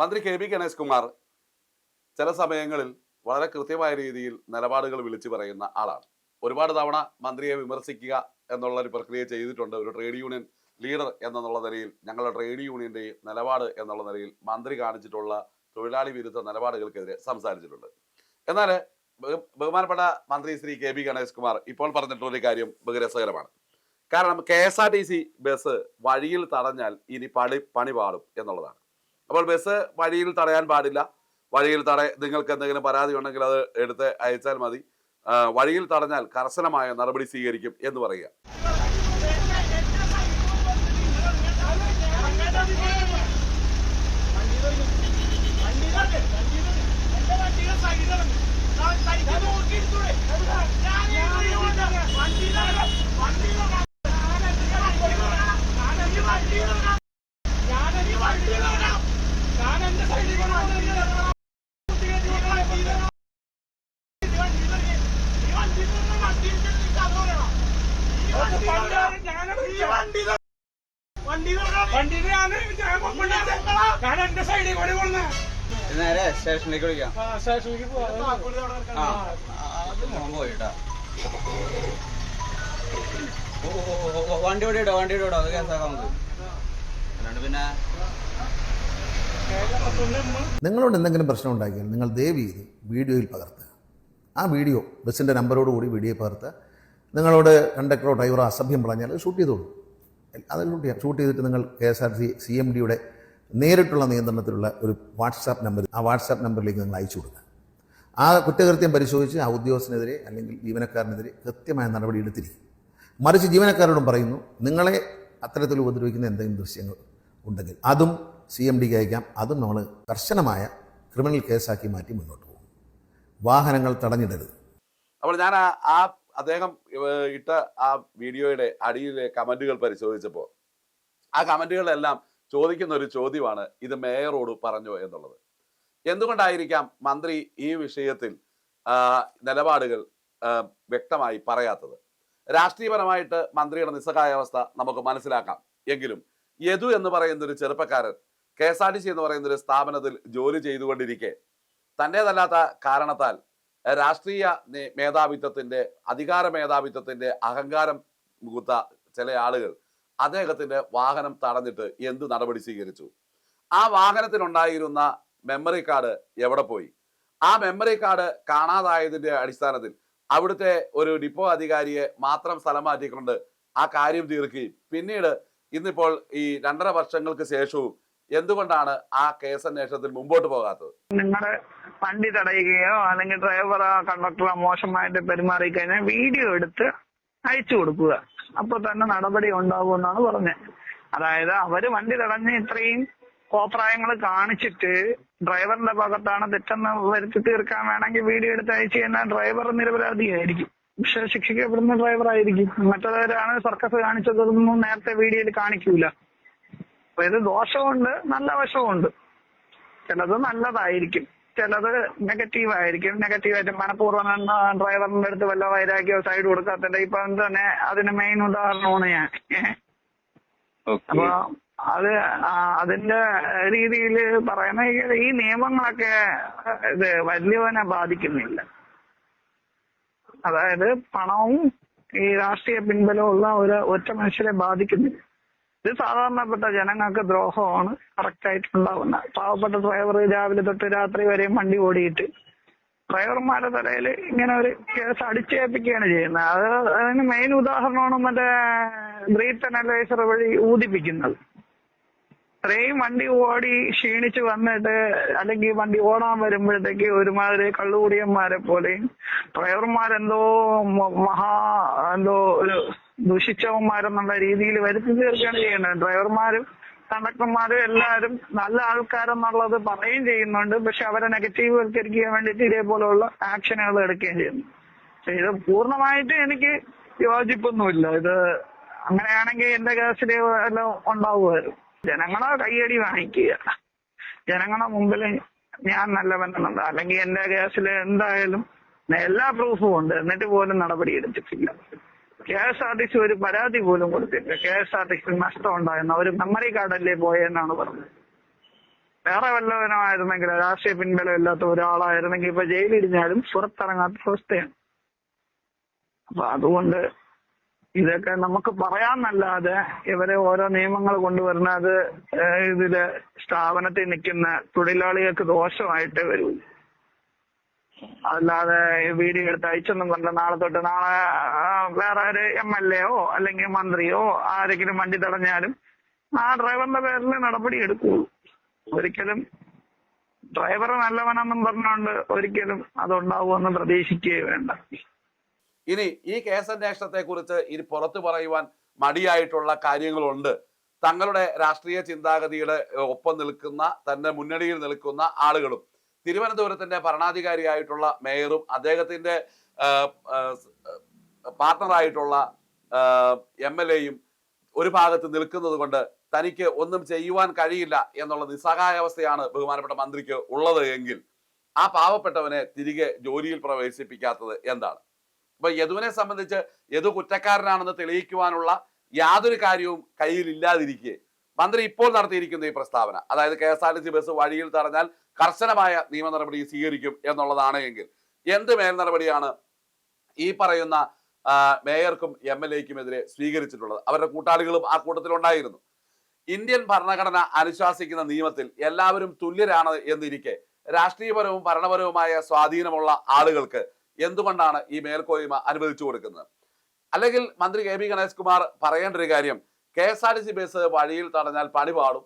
മന്ത്രി K B Ganesh Kumar ചില സമയങ്ങളിൽ വളരെ കൃത്യമായ രീതിയിൽ നിലപാടുകൾ വിളിച്ചു പറയുന്ന ആളാണ്. ഒരുപാട് തവണ മന്ത്രിയെ വിമർശിക്കുക എന്നുള്ള ഒരു പ്രക്രിയ ചെയ്തിട്ടുണ്ട്. ഒരു ട്രേഡ് യൂണിയൻ ലീഡർ എന്നുള്ള നിലയിൽ ഞങ്ങളുടെ ട്രേഡ് യൂണിയന്റെ നിലപാട് എന്നുള്ള നിലയിൽ മന്ത്രി കാണിച്ചിട്ടുള്ള തൊഴിലാളി വിരുദ്ധ നിലപാടുകൾക്കെതിരെ സംസാരിച്ചിട്ടുണ്ട്. എന്നാൽ ബഹുമാനപ്പെട്ട മന്ത്രി ശ്രീ കെ ബി ഗണേഷ് കുമാർ ഇപ്പോൾ പറഞ്ഞിട്ടുള്ള കാര്യം ബഹുരസകരമാണ് കാരണം K S R T C bus വഴിയിൽ തടഞ്ഞാൽ ഇനി പണി പണി പാടും എന്നുള്ളതാണ്. അപ്പോൾ ബസ് വഴിയിൽ തടയാൻ പാടില്ല. വഴിയിൽ തട നിങ്ങൾക്ക് എന്തെങ്കിലും പരാതി ഉണ്ടെങ്കിൽ അത് എടുത്ത് അയച്ചാൽ മതി. വഴിയിൽ തടഞ്ഞാൽ കർശനമായ നടപടി സ്വീകരിക്കും എന്ന് പറയുക. ഞാൻ എന്റെ സൈഡിൽ കൂടി കൊണ്ടു നേരെ സ്റ്റേഷനിലേക്ക് വിളിക്കാം സ്റ്റേഷനിലേക്ക് പോയിട്ടാ. വണ്ടി ഓടി ഇടോ വണ്ടി ഇടോ അത് കേസാക്കാം നമുക്ക്. അല്ലാണ്ട് പിന്നെ നിങ്ങളോട് എന്തെങ്കിലും പ്രശ്നം ഉണ്ടാക്കിയാൽ നിങ്ങൾ ദയവ് ചെയ്ത് വീഡിയോയിൽ പകർത്തുക. ആ വീഡിയോ ബസ്സിന്റെ നമ്പറോട് കൂടി വീഡിയോ പകർത്ത് നിങ്ങളോട് കണ്ടക്ടറോ ഡ്രൈവറോ അസഭ്യം പറഞ്ഞാൽ ഷൂട്ട് ചെയ്തോളൂ. അത് ഷൂട്ട് ചെയ്യാം. ഷൂട്ട് ചെയ്തിട്ട് നിങ്ങൾ K S R C C M ഡിയുടെ നേരിട്ടുള്ള നിയന്ത്രണത്തിലുള്ള ഒരു വാട്സാപ്പ് നമ്പർ ആ വാട്സാപ്പ് നമ്പറിലേക്ക് നിങ്ങൾ അയച്ചു കൊടുക്കുക. ആ കുറ്റകൃത്യം പരിശോധിച്ച് ആ ഉദ്യോഗസ്ഥനെതിരെ അല്ലെങ്കിൽ ജീവനക്കാരനെതിരെ കൃത്യമായ നടപടി എടുത്തിരിക്കും. മറിച്ച് ജീവനക്കാരോടും പറയുന്നു നിങ്ങളെ അത്തരത്തിൽ ഉപദ്രവിക്കുന്ന എന്തെങ്കിലും ദൃശ്യങ്ങൾ ഉണ്ടെങ്കിൽ അതും സി എം ഡിക്ക് അയക്കാം. അതും നമ്മൾ കർശനമായ ക്രിമിനൽ കേസാക്കി മാറ്റി മുന്നോട്ട് വാഹനങ്ങൾ തടഞ്ഞിടരുത്. അപ്പോൾ ഞാൻ ആ അദ്ദേഹം ഇട്ട ആ വീഡിയോയുടെ അടിയിലെ കമന്റുകൾ പരിശോധിച്ചപ്പോൾ ആ കമന്റുകളെല്ലാം ചോദിക്കുന്ന ഒരു ചോദ്യമാണ് ഇത് മേയറോട് പറഞ്ഞു എന്നുള്ളത്. എന്തുകൊണ്ടായിരിക്കാം മന്ത്രി ഈ വിഷയത്തിൽ നിലപാടുകൾ വ്യക്തമായി പറയാത്തത്? രാഷ്ട്രീയപരമായിട്ട് മന്ത്രിയുടെ നിസ്സഹായാവസ്ഥ നമുക്ക് മനസ്സിലാക്കാം. എങ്കിലും യദു എന്ന് പറയുന്ന ഒരു ചെറുപ്പക്കാരൻ K S R T C എന്ന് പറയുന്ന ഒരു സ്ഥാപനത്തിൽ ജോലി ചെയ്തുകൊണ്ടിരിക്കെ തന്റെതല്ലാത്ത കാരണത്താൽ രാഷ്ട്രീയ മേധാവിത്വത്തിന്റെ അധികാര മേധാവിത്വത്തിന്റെ അഹങ്കാരം മുകുത്ത ചില ആളുകൾ അദ്ദേഹത്തിന്റെ വാഹനം തടഞ്ഞിട്ട് എന്ത് നടപടി സ്വീകരിച്ചു? ആ വാഹനത്തിനുണ്ടായിരുന്ന മെമ്മറി കാർഡ് എവിടെ പോയി? ആ മെമ്മറി കാർഡ് കാണാതായതിന്റെ അടിസ്ഥാനത്തിൽ അവിടുത്തെ ഒരു ഡിപ്പോ അധികാരിയെ മാത്രം സ്ഥലം മാറ്റിക്കൊണ്ട് ആ കാര്യം തീർക്കുകയും. പിന്നീട് ഇന്നിപ്പോൾ ഈ രണ്ടര വർഷങ്ങൾക്ക് ശേഷവും എന്തുകൊണ്ടാണ് ആ കേസ് അന്വേഷണത്തിൽ മുമ്പോട്ട് പോകാത്തത്? നിങ്ങളെ വണ്ടി തടയുകയോ അല്ലെങ്കിൽ ഡ്രൈവറോ കണ്ടക്ടറോ മോശമായിട്ട് പെരുമാറി കഴിഞ്ഞാൽ വീഡിയോ എടുത്ത് അയച്ചു കൊടുക്കുക. അപ്പൊ തന്നെ നടപടി ഉണ്ടാകുമെന്നാണ് പറഞ്ഞത്. അതായത് അവർ വണ്ടി തടഞ്ഞ് ഇത്രയും കോപ്രായങ്ങൾ കാണിച്ചിട്ട് ഡ്രൈവറിന്റെ ഭാഗത്താണ് തെറ്റെന്ന് വരുത്തി തീർക്കാൻ വേണമെങ്കിൽ വീഡിയോ എടുത്ത് അയച്ചു കഴിഞ്ഞാൽ ഡ്രൈവർ നിരപരാധിയായിരിക്കും. പക്ഷെ ശിക്ഷിക്കപ്പെടുന്ന ഡ്രൈവർ ആയിരിക്കും. മറ്റുള്ളവരാണ് സർക്കസ് കാണിച്ചതൊന്നും നേരത്തെ വീഡിയോയിൽ കാണിക്കൂല. അപ്പൊ ഇത് ദോഷമുണ്ട് നല്ല വശമുണ്ട് ചിലത് നല്ലതായിരിക്കും. ചിലത് നെഗറ്റീവ് ആയിരിക്കും നെഗറ്റീവായിട്ട് മനഃപൂർവം ഡ്രൈവറിന്റെ അടുത്ത് വല്ല വൈരാഗ്യോ സൈഡ് കൊടുക്കാത്തതിന്റെ ഇപ്പൊ തന്നെ അതിന് മെയിൻ ഉദാഹരണമാണ് ഞാൻ. അപ്പൊ അത് അതിന്റെ രീതിയിൽ പറയുന്ന ഈ- ഈ നിയമങ്ങളൊക്കെ ഇത് വലിയവനെ ബാധിക്കുന്നില്ല. അതായത് പണവും ഈ രാഷ്ട്രീയ പിൻബലവും ഉള്ള ഒരു ഒറ്റ മനുഷ്യരെ ബാധിക്കുന്നില്ല. ഇത് സാധാരണപ്പെട്ട ജനങ്ങൾക്ക് ദ്രോഹമാണ്. കറക്റ്റ് ഉണ്ടാവുന്ന പാവപ്പെട്ട ഡ്രൈവർ രാവിലെ തൊട്ട് രാത്രി വരെയും വണ്ടി ഓടിയിട്ട് ഡ്രൈവർമാരുടെ തലയിൽ ഇങ്ങനെ ഒരു കേസ് അടിച്ചേൽപ്പിക്കുകയാണ് ചെയ്യുന്നത്. അത് അതിന് മെയിൻ ഉദാഹരണമാണ് മറ്റേ ബ്രീത്ത് അനലൈസർ വഴി ഊതിപ്പിക്കുന്നത്. ഇത്രയും വണ്ടി ഓടി ക്ഷീണിച്ച് വന്നിട്ട് അല്ലെങ്കിൽ വണ്ടി ഓടാൻ വരുമ്പോഴത്തേക്ക് ഒരുമാതിരി കള്ളുകൂടിയന്മാരെ പോലെയും ഡ്രൈവർമാരെന്തോ മഹാ എന്തോ ഒരു ദുഷിച്ചവന്മാരെന്നുള്ള രീതിയിൽ വരുത്തി തീർക്കുകയാണ് ചെയ്യുന്നത്. ഡ്രൈവർമാരും കണ്ടക്ടർമാരും എല്ലാവരും നല്ല ആൾക്കാരെന്നുള്ളത് പറയുകയും ചെയ്യുന്നുണ്ട്. പക്ഷെ അവരെ നെഗറ്റീവ് വൽക്കരിക്കാൻ വേണ്ടിയിട്ട് ഇതേപോലെയുള്ള ആക്ഷനുകൾ എടുക്കുകയും ചെയ്യുന്നു. ഇത് പൂർണമായിട്ട് എനിക്ക് യോജിപ്പൊന്നുമില്ല. ഇത് അങ്ങനെയാണെങ്കിൽ എന്റെ കേസിൽ എല്ലാം ഉണ്ടാവുമായിരുന്നു. ജനങ്ങളെ കയ്യടി വാങ്ങിക്കുക. ജനങ്ങളുടെ മുമ്പിൽ ഞാൻ നല്ലവനെന്നുണ്ട്. അല്ലെങ്കിൽ എന്റെ കേസിൽ എന്തായാലും എല്ലാ പ്രൂഫും ഉണ്ട്. എന്നിട്ട് പോലും നടപടി എടുത്തിട്ടില്ല. K S R T C ഒരു പരാതി പോലും കൊടുത്തില്ല K S R T C നഷ്ടം ഉണ്ടായെന്ന് അവർ മെമ്മറി കാർഡല്ലേ പോയെന്നാണ് പറഞ്ഞത്. വേറെ വല്ലവനായിരുന്നെങ്കിൽ രാഷ്ട്രീയ പിൻബലം ഇല്ലാത്ത ഒരാളായിരുന്നെങ്കിൽ ഇപ്പൊ ജയിലിടിഞ്ഞാലും പുറത്തിറങ്ങാത്ത അവസ്ഥയാണ്. അപ്പൊ അതുകൊണ്ട് ഇതൊക്കെ നമുക്ക് പറയാന്നല്ലാതെ ഇവരെ ഓരോ നിയമങ്ങൾ കൊണ്ടുവരുന്നത് ഇതിൽ സ്ഥാപനത്തിൽ നിൽക്കുന്ന തൊഴിലാളികൾക്ക് ദോഷമായിട്ടേ വരൂ. അല്ലാതെ വീഡിയോ എടുത്ത് അയച്ചൊന്നും കണ്ട നാളെ തൊട്ട് നാളെ വേറെ ഒരു എം എൽ എയോ അല്ലെങ്കിൽ മന്ത്രിയോ ആരെങ്കിലും വണ്ടി തടഞ്ഞാലും ആ ഡ്രൈവറിന്റെ പേരിൽ നടപടി എടുക്കുള്ളൂ ഒരിക്കലും ഡ്രൈവർ നല്ലവനെന്നും പറഞ്ഞുകൊണ്ട് ഒരിക്കലും അതുണ്ടാവുമെന്ന് പ്രതീക്ഷിക്കുകയേ വേണ്ട. ഇനി ഈ കേസന്വേഷണത്തെ കുറിച്ച് ഇനി പുറത്തു പറയുവാൻ മടിയായിട്ടുള്ള കാര്യങ്ങളുണ്ട്. തങ്ങളുടെ രാഷ്ട്രീയ ചിന്താഗതിയുടെ ഒപ്പം നിൽക്കുന്ന തന്റെ മുന്നണിയിൽ നിൽക്കുന്ന ആളുകളും തിരുവനന്തപുരത്തിന്റെ ഭരണാധികാരിയായിട്ടുള്ള മേയറും അദ്ദേഹത്തിന്റെ പാർട്ണറായിട്ടുള്ള എം എൽ എയും ഒരു ഭാഗത്ത് നിൽക്കുന്നത് കൊണ്ട് തനിക്ക് ഒന്നും ചെയ്യുവാൻ കഴിയില്ല എന്നുള്ള നിസ്സഹായാവസ്ഥയാണ് ബഹുമാനപ്പെട്ട മന്ത്രിക്ക് ഉള്ളത് എങ്കിൽ ആ പാവപ്പെട്ടവനെ തിരികെ ജോലിയിൽ പ്രവേശിപ്പിക്കാത്തത് എന്താണ്? അപ്പൊ യദുവിനെ സംബന്ധിച്ച് യദു കുറ്റക്കാരനാണെന്ന് തെളിയിക്കുവാനുള്ള യാതൊരു കാര്യവും കയ്യിലില്ലാതിരിക്കെ മന്ത്രി ഇപ്പോൾ നടത്തിയിരിക്കുന്ന ഈ പ്രസ്താവന. അതായത് K S R T C bus വഴിയിൽ തടഞ്ഞാൽ കർശനമായ നിയമ നടപടി സ്വീകരിക്കും എന്നുള്ളതാണ് എങ്കിൽ എന്ത് മേൽ നടപടിയാണ് ഈ പറയുന്ന മേയർക്കും എം എൽ എക്കും എതിരെ സ്വീകരിച്ചിട്ടുള്ളത്? അവരുടെ കൂട്ടാളികളും ആ കൂട്ടത്തിലുണ്ടായിരുന്നു. ഇന്ത്യൻ ഭരണഘടന അനുശാസിക്കുന്ന നിയമത്തിൽ എല്ലാവരും തുല്യരാണ് എന്നിരിക്കെ രാഷ്ട്രീയപരവും ഭരണപരവുമായ സ്വാധീനമുള്ള ആളുകൾക്ക് എന്തുകൊണ്ടാണ് ഈ മേൽക്കോയ്മ അനുവദിച്ചു കൊടുക്കുന്നത്? അല്ലെങ്കിൽ മന്ത്രി കെ ബി ഗണേഷ് കുമാർ പറയേണ്ട ഒരു കാര്യം K S R T C bus വഴിയിൽ തടഞ്ഞാൽ പണി പാടും.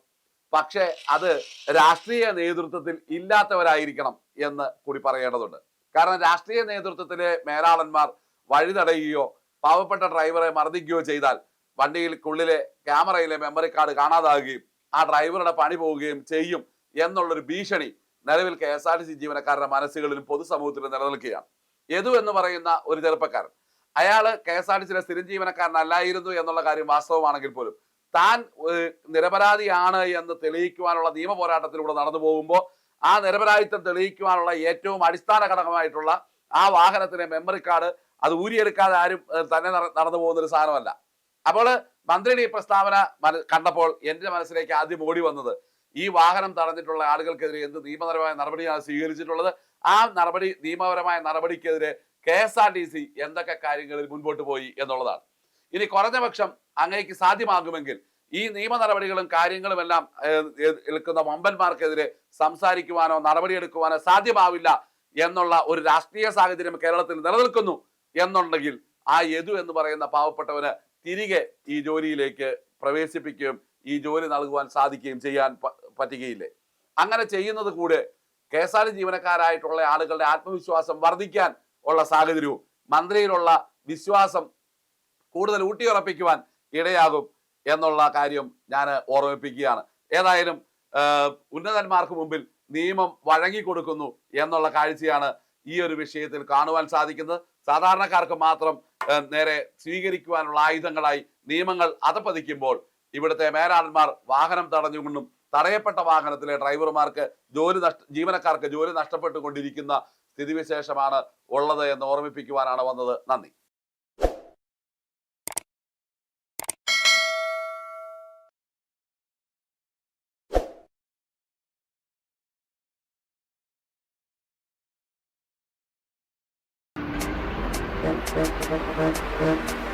പക്ഷേ അത് രാഷ്ട്രീയ നേതൃത്വത്തിൽ ഇല്ലാത്തവരായിരിക്കണം എന്ന് കൂടി പറയേണ്ടതുണ്ട്. കാരണം രാഷ്ട്രീയ നേതൃത്വത്തിലെ മേലാളന്മാർ വഴി തടയുകയോ പാവപ്പെട്ട ഡ്രൈവറെ മർദ്ദിക്കുകയോ ചെയ്താൽ വണ്ടിയിൽക്കുള്ളിലെ ക്യാമറയിലെ മെമ്മറി കാർഡ് കാണാതാകുകയും ആ ഡ്രൈവറുടെ പണി പോവുകയും ചെയ്യും എന്നുള്ളൊരു ഭീഷണി നിലവിൽ K S R T C ജീവനക്കാരുടെ മനസ്സുകളിലും പൊതുസമൂഹത്തിലും നിലനിൽക്കുകയാണ്. എന്ന് പറയുന്ന ഒരു ചെറുപ്പക്കാരൻ അയാൾ കെ എസ് ആർ ടി സിയിലെ സ്ഥിരം ജീവനക്കാരനല്ലായിരുന്നു എന്നുള്ള കാര്യം വാസ്തവമാണെങ്കിൽ പോലും താൻ നിരപരാധിയാണ് എന്ന് തെളിയിക്കുവാനുള്ള നിയമ പോരാട്ടത്തിലൂടെ നടന്നു പോകുമ്പോൾ ആ നിരപരാധിത്വം തെളിയിക്കുവാനുള്ള ഏറ്റവും അടിസ്ഥാന ഘടകമായിട്ടുള്ള ആ വാഹനത്തിലെ മെമ്മറി കാർഡ് അത് ഊരിയെടുക്കാതെ ആരും തന്നെ നട- നടന്നു പോകുന്ന ഒരു സാധനമല്ല. അപ്പോൾ മന്ത്രിയുടെ ഈ പ്രസ്താവന കണ്ടപ്പോൾ എന്റെ മനസ്സിലേക്ക് ആദ്യം ഓടി വന്നത് ഈ വാഹനം തടഞ്ഞിട്ടുള്ള ആളുകൾക്കെതിരെ എന്ത് നിയമപരമായ നടപടിയാണ് സ്വീകരിച്ചിട്ടുള്ളത്? ആ നടപടി നിയമപരമായ നടപടിക്കെതിരെ K S R T C എന്തൊക്കെ കാര്യങ്ങളിൽ മുൻപോട്ട് പോയി എന്നുള്ളതാണ്. ഇനി കുറഞ്ഞപക്ഷം അങ്ങേക്ക് സാധ്യമാകുമെങ്കിൽ ഈ നിയമ നടപടികളും കാര്യങ്ങളും എല്ലാം എടുക്കുന്ന വമ്പന്മാർക്കെതിരെ സംസാരിക്കുവാനോ നടപടിയെടുക്കുവാനോ സാധ്യമാവില്ല എന്നുള്ള ഒരു രാഷ്ട്രീയ സാഹചര്യം കേരളത്തിൽ നിലനിൽക്കുന്നു എന്നുണ്ടെങ്കിൽ ആ യദു എന്ന് പറയുന്ന പാവപ്പെട്ടവന് തിരികെ ഈ ജോലിയിലേക്ക് പ്രവേശിപ്പിക്കുകയും ഈ ജോലി നൽകുവാൻ സാധിക്കുകയും ചെയ്യാൻ പറ്റുകയില്ലേ? അങ്ങനെ ചെയ്യുന്നത് കൂടെ കെ എസ് ആർ ജീവനക്കാരായിട്ടുള്ള ആളുകളുടെ ആത്മവിശ്വാസം വർദ്ധിക്കാൻ ഉള്ള സാഹചര്യവും. മന്ത്രിയിലുള്ള വിശ്വാസം കൂടുതൽ ഊട്ടിയുറപ്പിക്കുവാൻ ഇടയാകും എന്നുള്ള കാര്യം ഞാൻ ഓർമ്മിപ്പിക്കുകയാണ്. ഏതായാലും ഉന്നതന്മാർക്ക് മുമ്പിൽ നിയമം വഴങ്ങിക്കൊടുക്കുന്നു എന്നുള്ള കാഴ്ചയാണ് ഈ ഒരു വിഷയത്തിൽ കാണുവാൻ സാധിക്കുന്നത്. സാധാരണക്കാർക്ക് മാത്രം നേരെ സ്വീകരിക്കുവാനുള്ള ആയുധങ്ങളായി നിയമങ്ങൾ അതപ്പതിക്കുമ്പോൾ ഇവിടുത്തെ മേലാളന്മാർ വാഹനം തടഞ്ഞുകൊണ്ടും തടയപ്പെട്ട വാഹനത്തിലെ ഡ്രൈവർമാർക്ക് ജോലി നഷ്ട ജീവനക്കാർക്ക് ജോലി നഷ്ടപ്പെട്ടുകൊണ്ടിരിക്കുന്ന സ്ഥിതിവിശേഷമാണ് ഉള്ളത് എന്ന് ഓർമ്മിപ്പിക്കുവാനാണ് വന്നത് നന്ദി Thank you.